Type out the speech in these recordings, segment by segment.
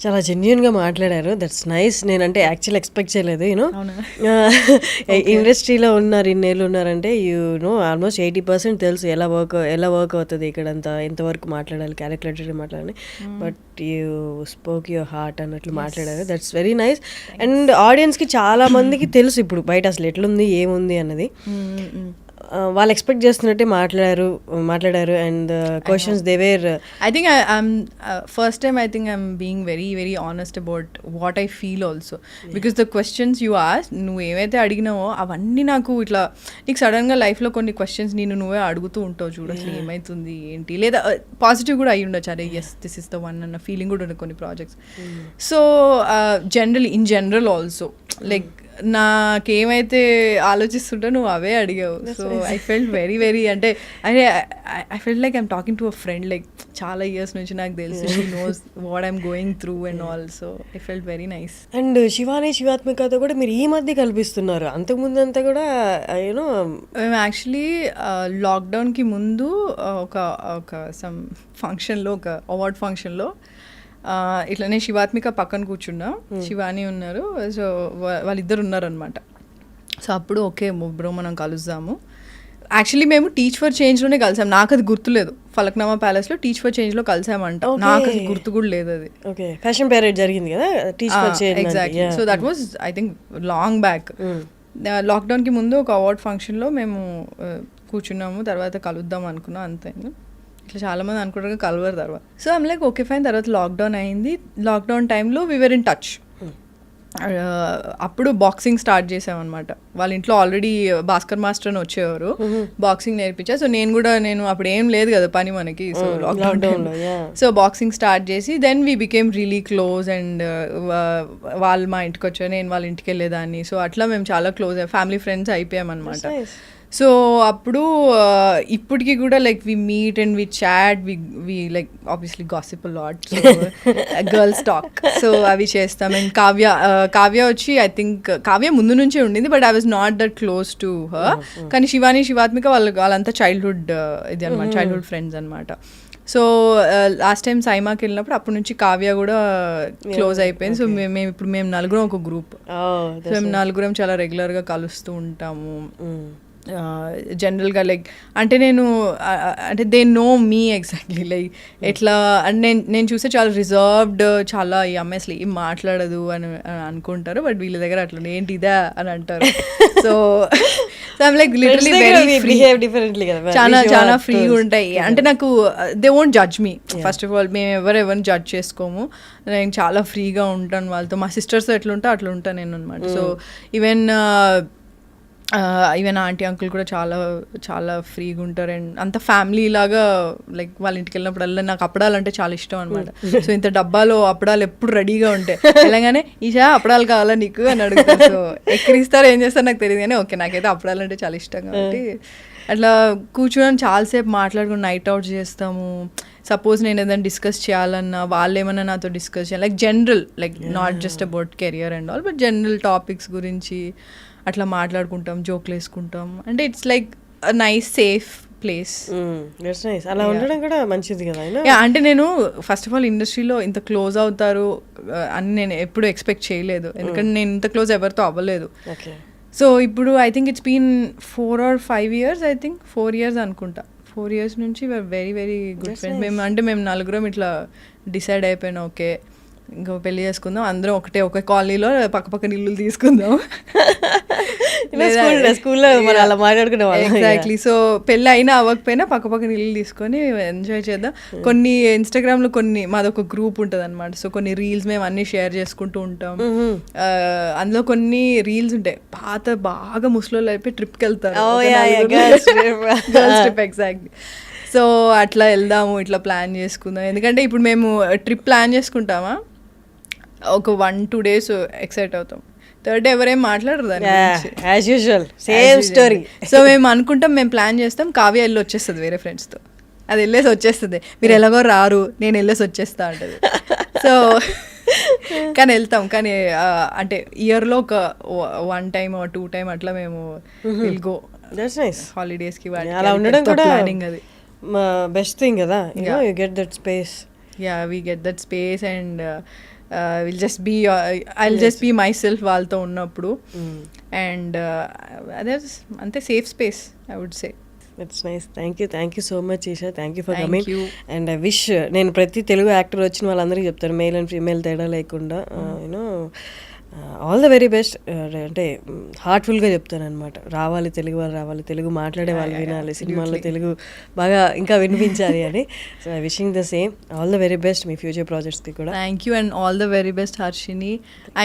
చాలా జెన్యున్గా మాట్లాడారు. దట్స్ నైస్ నేనంటే యాక్చువల్ ఎక్స్పెక్ట్ చేయలేదు యూనో? ఇండస్ట్రీలో ఉన్నారు ఇన్నేళ్ళు ఉన్నారంటే you know almost eighty percent తెలుసు ఎలా వర్క్ ఎలా వర్క్ అవుతుంది ఇక్కడంతా ఎంతవరకు మాట్లాడాలి క్యాలిక్యులేటెడ్ మాట్లాడాలి. But you spoke your heart అన్నట్లు మాట్లాడారు. దట్స్ వెరీ నైస్ అండ్ ఆడియన్స్కి చాలా మందికి తెలుసు ఇప్పుడు బయట అసలు ఎట్లుంది ఏముంది అన్నది. ఆ, వాళ్ళు ఎక్స్పెక్ట్ చేస్తున్నట్టే మాట్లాడారు మాట్లాడారు and questions they were I, I'm uh, first time. I think I'm being very very honest about what I feel also. Because the questions you asked నువ్వు ఏవైతే అడిగినావో అవన్నీ నాకు ఇట్లా నీకు సడన్గా లైఫ్లో కొన్ని క్వశ్చన్స్ నేను నువ్వే అడుగుతూ ఉంటావు చూడు అసలు ఏమవుతుంది ఏంటి? లేదా పాజిటివ్ కూడా అయ్యి ఉండొచ్చు. అరే yes this is the one అన్న ఫీలింగ్ కూడా ఉంది కొన్ని projects so general in general also like నాకేమైతే ఆలోచిస్తుంటో నువ్వు అవే అడిగావు. So I felt very very అంటే అరే I felt like I'm talking to a friend like చాలా ఇయర్స్ నుంచి నాకు తెలుసు. She knows what I'm going through and all so I felt very nice and Shivani శివాత్మికతో కూడా మీరు ఈ మధ్య కల్పిస్తున్నారు. అంతకుముందు అంతా కూడా యూనో మేము యాక్చువల్లీ లాక్డౌన్కి ముందు uh, ఒక ఒక సమ్ ఫంక్షన్లో ఒక అవార్డ్ ఫంక్షన్లో ఇట్లనే శివాత్మిక పక్కన కూర్చున్నా. శివాని ఉన్నారు. సో వాళ్ళిద్దరు ఉన్నారనమాట సో అప్పుడు ఓకే బ్రో మనం కలుద్దాము. యాక్చువల్లీ మేము టీచ్ ఫర్ చేంజ్లోనే కలిసాం. నాకు అది గుర్తులేదు. ఫలక్నామా ప్యాలెస్లో టీచ్ ఫర్ చేంజ్లో కలిసామంట. నాకు అది గుర్తు కూడా లేదు అది. ఓకే. ఫ్యాషన్ పేరేడ్ జరిగింది కదా? Teach exactly so that was I think long back లాక్డౌన్కి ముందు ఒక అవార్డ్ ఫంక్షన్లో మేము కూర్చున్నాము. తర్వాత కలుద్దాం అనుకున్నాం. అంతే. ఇట్లా చాలా మంది అనుకుంటారు కలవరు తర్వాత. So I'm like okay fine తర్వాత లాక్డౌన్ అయింది. లాక్డౌన్ టైంలో వివర్ ఇన్ టచ్ అప్పుడు బాక్సింగ్ స్టార్ట్ చేసామన్నమాట. వాళ్ళ ఇంట్లో ఆల్రెడీ భాస్కర్ మాస్టర్ అని వచ్చేవారు. బాక్సింగ్ నేర్పించా. సో నేను కూడా నేను అప్పుడు ఏం లేదు కదా పని మనకి. So lockdown. So boxing start చేసి then we became really close and వాళ్ళు మా ఇంటికి వచ్చారు. నేను వాళ్ళ ఇంటికి వెళ్ళేదాన్ని. సో అట్లా మేము చాలా క్లోజ్ ఫ్యామిలీ ఫ్రెండ్స్ అయిపోయాం అనమాట nice. సో అప్పుడు ఇప్పటికి కూడా like we meet and we chat we we like obviously gossip lot girls talk so అవి చేస్తాం. అండ్ కావ్య కావ్య వచ్చి ఐ థింక్ కావ్య ముందు నుంచే ఉండింది but I was not that close to her కానీ శివాని శివాత్మిక వాళ్ళు వాళ్ళంతా చైల్డ్హుడ్ ఇది అనమాట చైల్డ్హుడ్ ఫ్రెండ్స్ అనమాట సో లాస్ట్ టైం సైమాకి వెళ్ళినప్పుడు అప్పటి నుంచి కావ్య కూడా క్లోజ్ అయిపోయింది. సో మేము ఇప్పుడు మేము నలుగురం ఒక గ్రూప్ Oh, సో మేము నలుగురం చాలా రెగ్యులర్గా కలుస్తూ ఉంటాము. జనరల్గా లైక్ అంటే నేను ఆ, ఆ, అంటే they know me exactly like ఎట్లా అంటే నేను నేను చూస్తే చాలా రిజర్వ్డ్ చాలా ఈ అమ్మాయి అసలు ఏం మాట్లాడదు అని అని అనుకుంటారు బట్ వీళ్ళ దగ్గర అట్లా ఏంటి ఇదా? అని అంటారు. So I'm like literally very free differently కదా చాలా చాలా ఫ్రీగా ఉంటాయి. అంటే నాకు they won't judge me first of all మేము ఎవరు ఎవరిని జడ్జ్ చేసుకోము. నేను చాలా ఫ్రీగా ఉంటాను వాళ్ళతో. మా సిస్టర్స్ ఎట్లా ఉంటే అట్లా ఉంటాను నేను అనమాట so even even aunty uncle కూడా చాలా చాలా ఫ్రీగా ఉంటారు. అండ్ అంత ఫ్యామిలీ లాగా లైక్ వాళ్ళ ఇంటికి వెళ్ళినప్పుడల్లా నాకు అప్పడాలంటే చాలా ఇష్టం అనమాట సో ఇంత డబ్బాలో అప్పడాలు ఎప్పుడు రెడీగా ఉంటాయి వెళ్ళగానే ఈషా అప్పడాలు కావాలా నీకు? అని అడుగుతారు సో ఎక్కిరిస్తారు ఏం చేస్తారు నాకు తెలియదు కానీ ఓకే నాకైతే అప్పడాలు అంటే చాలా ఇష్టం కాబట్టి అట్లా కూర్చొని చాలాసేపు మాట్లాడుకుని నైట్ అవుట్ చేస్తాము. సపోజ్ నేను ఏదైనా డిస్కస్ చేయాలన్నా వాళ్ళు ఏమన్నా నాతో డిస్కస్ చేయాలి. Like general like not just about career and all but general topics గురించి అట్లా మాట్లాడుకుంటాం జోక్లు వేసుకుంటాం. అంటే it's like nice safe place అలా ఉండడం కూడా మంచిది కదా అంటే నేను ఫస్ట్ ఆఫ్ ఆల్ ఇండస్ట్రీలో ఇంత క్లోజ్ అవుతారు అని నేను ఎప్పుడు ఎక్స్పెక్ట్ చేయలేదు. ఎందుకంటే నేను ఇంత క్లోజ్ ఎవరితో అవ్వలేదు. సో ఇప్పుడు I think it's been four or five years I think four years అనుకుంటా. ఫోర్ ఇయర్స్ నుంచి వెరీ వెరీ గుడ్ ఫ్రెండ్స్ మేము అంటే మేము నలుగురం ఇట్లా డిసైడ్ అయిపోయినా ఓకే. ఇంకో పెళ్ళి చేసుకుందాం అందరం ఒకటే ఒక కాలనీలో పక్క పక్కన ఇల్లు తీసుకుందాం. స్కూల్లో మనం అలా మాట్లాడుకునే వాళ్ళం ఎగ్జాక్ట్లీ సో పెళ్ళి అయినా అవ్వకపోయినా పక్క పక్కన ఇల్లు తీసుకొని ఎంజాయ్ చేద్దాం. కొన్ని ఇన్స్టాగ్రామ్లో కొన్ని మాదొక గ్రూప్ ఉంటుంది అనమాట సో కొన్ని రీల్స్ మేము అన్ని షేర్ చేసుకుంటూ ఉంటాం. ఆ, అందులో కొన్ని రీల్స్ ఉంటాయి. పాత బాగా ముసలోళ్ళు అయిపోయి ట్రిప్కి వెళ్తారు ట్రిప్ ఎగ్జాక్ట్లీ సో అట్లా వెళ్దాము ఇట్లా ప్లాన్ చేసుకుందాం. ఎందుకంటే ఇప్పుడు మేము ట్రిప్ ప్లాన్ చేసుకుంటామా? ఒక వన్ టూ డేస్ ఎక్సైట్ అవుతాం. థర్డ్ ఎవరేం మాట్లాడరు దాని as usual same story so మేము అనుకుంటాం మేము ప్లాన్ చేస్తాం కావ్య వెళ్ళి వచ్చేస్తుంది వేరే ఫ్రెండ్స్తో అది వెళ్ళేసి వచ్చేస్తుంది. మీరు ఎలాగో రారు నేను వెళ్ళేసి వచ్చేస్తా అంటది. సో కానీ వెళ్తాం. కానీ అంటే ఇయర్లో ఒక వన్ టైం టూ టైం అట్లా మేము విల్ గో హాలిడేస్కి అలా ఉండడం కూడా ప్లానింగ్ అది. బెస్ట్ థింగ్ కదా. You get that space ya we get that space and will just be I just be myself వాళ్ళతో ఉన్నప్పుడు. Mm. అండ్ అదే అంతే safe space I would say it's nice thank you thank you so much Isha thank you for Thank coming you. And I wish నేను ప్రతి Telugu actor వచ్చిన వాళ్ళందరికీ చెప్తాను male and female తేడా లేకుండా you know all the very best అంటే హార్ట్ఫుల్గా చెప్తాను అనమాట రావాలి తెలుగు వాళ్ళు రావాలి తెలుగు మాట్లాడే వాళ్ళు వినాలి సినిమాల్లో. తెలుగు బాగా ఇంకా వినిపించాలి అని. So I wishing the same all the very best me future ప్రాజెక్ట్స్కి కూడా. Thank you and all the very best Harshini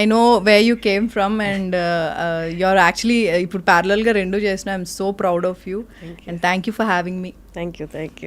I know way you came from and you're actually ఇప్పుడు ప్యారలల్గా రెండు చేసిన. I'm so proud of you and thank you for having me thank you thank you